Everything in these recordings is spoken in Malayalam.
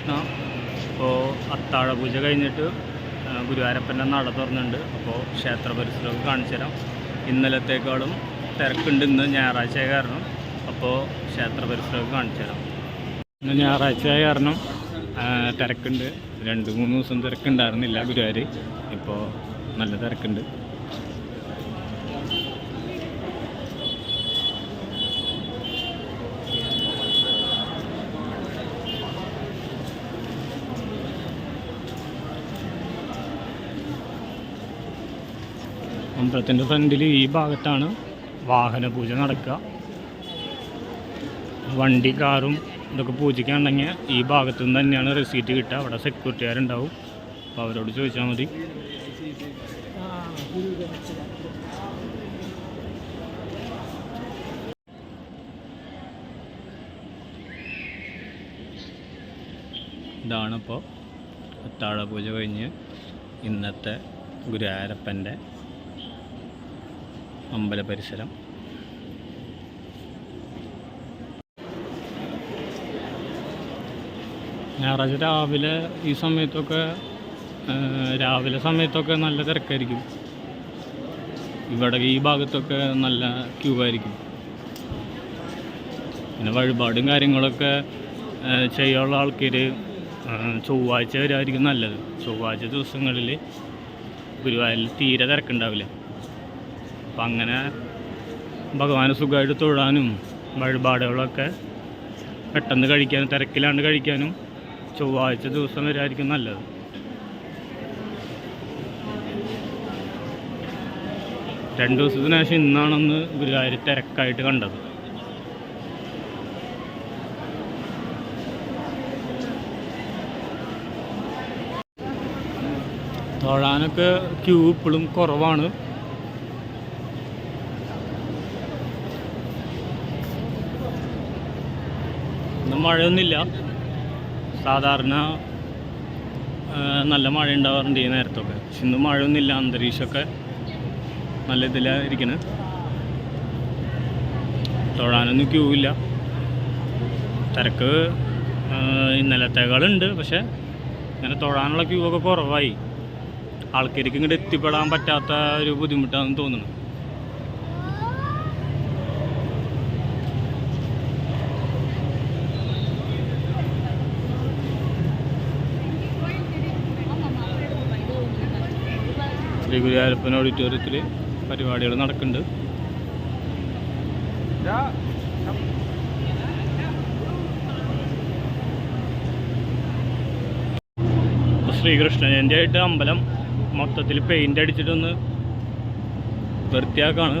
കൃഷ്ണ. ഇപ്പോൾ അത്താഴ പൂജ കഴിഞ്ഞിട്ട് ഗുരുവാരപ്പന്റെ നട തുറന്നുണ്ട് അപ്പോൾ ക്ഷേത്ര പരിസരമൊക്കെ കാണിച്ചു തരാം. ഇന്നലത്തേക്കാളും തിരക്കുണ്ട് ഇന്ന് ഞായറാഴ്ച കാരണം. അപ്പോൾ ക്ഷേത്ര പരിസരമൊക്കെ കാണിച്ചു തരാം. ഇന്ന് ഞായറാഴ്ച കാരണം തിരക്കുണ്ട്. രണ്ട് മൂന്ന് ദിവസം തിരക്കുണ്ടായിരുന്നില്ല ഗുരുവായൂർ. ഇപ്പോൾ നല്ല തിരക്കുണ്ട്. അമ്പലത്തിന്റെ ഫ്രണ്ടിൽ ഈ ഭാഗത്താണ് വാഹന പൂജ നടക്കുക. വണ്ടി കാറും ഇതൊക്കെ പൂജയ്ക്കാണെങ്കിൽ ഈ ഭാഗത്തു നിന്ന് തന്നെയാണ് റെസീറ്റ് കിട്ടുക. അവിടെ സെക്യൂരിറ്റിക്കാരുണ്ടാവും അപ്പോൾ അവരോട് ചോദിച്ചാൽ മതി. ഇതാണിപ്പോൾ അത്താഴ പൂജ കഴിഞ്ഞ് ഇന്നത്തെ ഗുരുവായൂരപ്പന്റെ അമ്പല പരിസരം. ഞായറാഴ്ച രാവിലെ ഈ സമയത്തൊക്കെ രാവിലെ സമയത്തൊക്കെ നല്ല തിരക്കായിരിക്കും. ഇവിടെ ഈ ഭാഗത്തൊക്കെ നല്ല ക്യൂ ആയിരിക്കും. പിന്നെ വഴിപാടും കാര്യങ്ങളൊക്കെ ചെയ്യാനുള്ള ആൾക്കാർ ചൊവ്വാഴ്ച വരായിരിക്കും നല്ലത്. ചൊവ്വാഴ്ച ദിവസങ്ങളിൽ ഗുരുവായൂരിൽ തീരെ തിരക്കുണ്ടാവില്ല. അപ്പം അങ്ങനെ ഭഗവാന് സുഖമായിട്ട് തൊഴാനും വഴിപാടുകളൊക്കെ പെട്ടെന്ന് കഴിക്കാനും തിരക്കിലാണ്ട് കഴിക്കാനും ചൊവ്വാഴ്ച ദിവസം വരായിരിക്കും നല്ലത്. രണ്ട് ദിവസത്തിന് ശേഷം ഇന്നാണെന്ന് ഗുരുവായൂർ തിരക്കായിട്ട് കണ്ടത്. തൊഴാനൊക്കെ ക്യൂ ഇപ്പോഴും കുറവാണ്. മഴയൊന്നുമില്ല. സാധാരണ നല്ല മഴ ഉണ്ടാവാറുണ്ട് ഈ നേരത്തൊക്കെ. പക്ഷെ ഇന്ന് മഴയൊന്നുമില്ല അന്തരീക്ഷമൊക്കെ നല്ല ഇതിലായിരിക്കണ് തൊഴാനൊന്നും ക്യൂ ഇല്ല. തിരക്ക് ഇന്നലത്തേക്കാളുണ്ട്. പക്ഷെ ഇങ്ങനെ തൊഴാനുള്ള ക്യൂ ഒക്കെ കുറവായി. ആൾക്കാർക്ക് ഇങ്ങോട്ട് എത്തിപ്പെടാൻ പറ്റാത്ത ഒരു ബുദ്ധിമുട്ടാണെന്ന് തോന്നുന്നു. ശ്രീ ഗുരുവായൂരപ്പൻ ഓഡിറ്റോറിയത്തിൽ പരിപാടികൾ നടക്കുന്നുണ്ട് ശ്രീകൃഷ്ണ ജയന്തി ആയിട്ട് അമ്പലം മൊത്തത്തിൽ പെയിന്റ് അടിച്ചിട്ടൊന്ന് വൃത്തിയാക്കാണ്.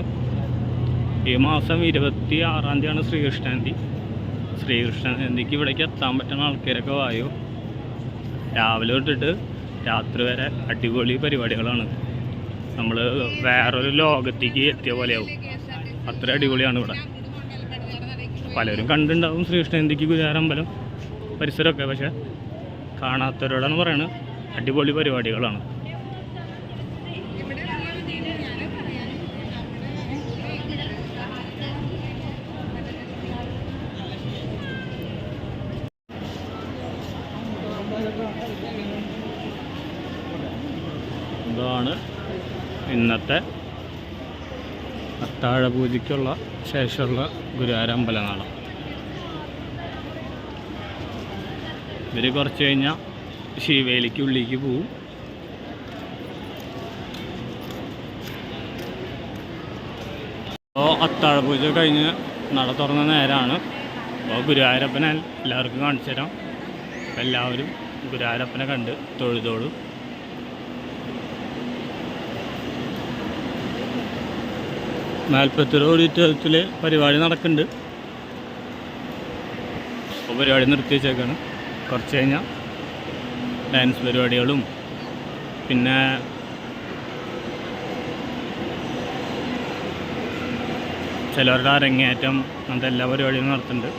ഈ മാസം ഇരുപത്തി ആറാം തീയതിയാണ് ശ്രീകൃഷ്ണ ജയന്തി. ശ്രീകൃഷ്ണ ജയന്തിക്ക് ഇവിടേക്ക് എത്താൻ പറ്റുന്ന ആൾക്കാരൊക്കെ വായോ? രാവിലെ തൊട്ടിട്ട് രാത്രി വരെ അടിപൊളി പരിപാടികളാണ്. നമ്മൾ വേറൊരു ലോകത്തേക്ക് എത്തിയ പോലെയാവും. അത്ര അടിപൊളിയാണ് ഇവിടെ. പലരും കണ്ടിട്ടുണ്ടാവും ശ്രീകൃഷ്ണ ഗുരുവാരമ്പലം പരിസരമൊക്കെ പക്ഷെ കാണാത്തവരോടാണ് പറയുന്നത് അടിപൊളി പരിപാടികളാണ്. ഇതാണ് ഇന്നത്തെ അത്താഴ പൂജയ്ക്കുള്ള ശേഷമുള്ള ഗുരുവായൂർ അമ്പലനാളം ഇവർ കുറച്ച് കഴിഞ്ഞാൽ ശിവേലിക്ക് ഉള്ളിലേക്ക് പോവും. അപ്പോൾ അത്താഴ പൂജ കഴിഞ്ഞ് നട തുറന്ന നേരമാണ് അപ്പോൾ ഗുരുവായൂരപ്പനെ എല്ലാവർക്കും കാണിച്ചു തരാം എല്ലാവരും ഗുരുവായൂരപ്പനെ കണ്ട് തൊഴുതോളും. നാൽപ്പത്തൊരു ഓഡിറ്റോറിയത്തിൽ പരിപാടി നടക്കുന്നുണ്ട്. അപ്പോൾ പരിപാടി നിർത്തി വെച്ചേക്കാണ്. കുറച്ച് കഴിഞ്ഞാൽ ഡാൻസ് പരിപാടികളും പിന്നെ ചിലവരുടെ അരങ്ങേറ്റം അങ്ങനത്തെ എല്ലാ പരിപാടികളും നടത്തുന്നുണ്ട്.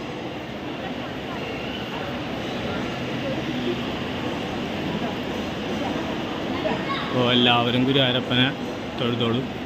അപ്പോൾ എല്ലാവരും ഗുരുവായൂരപ്പനെ തൊഴുതോളും.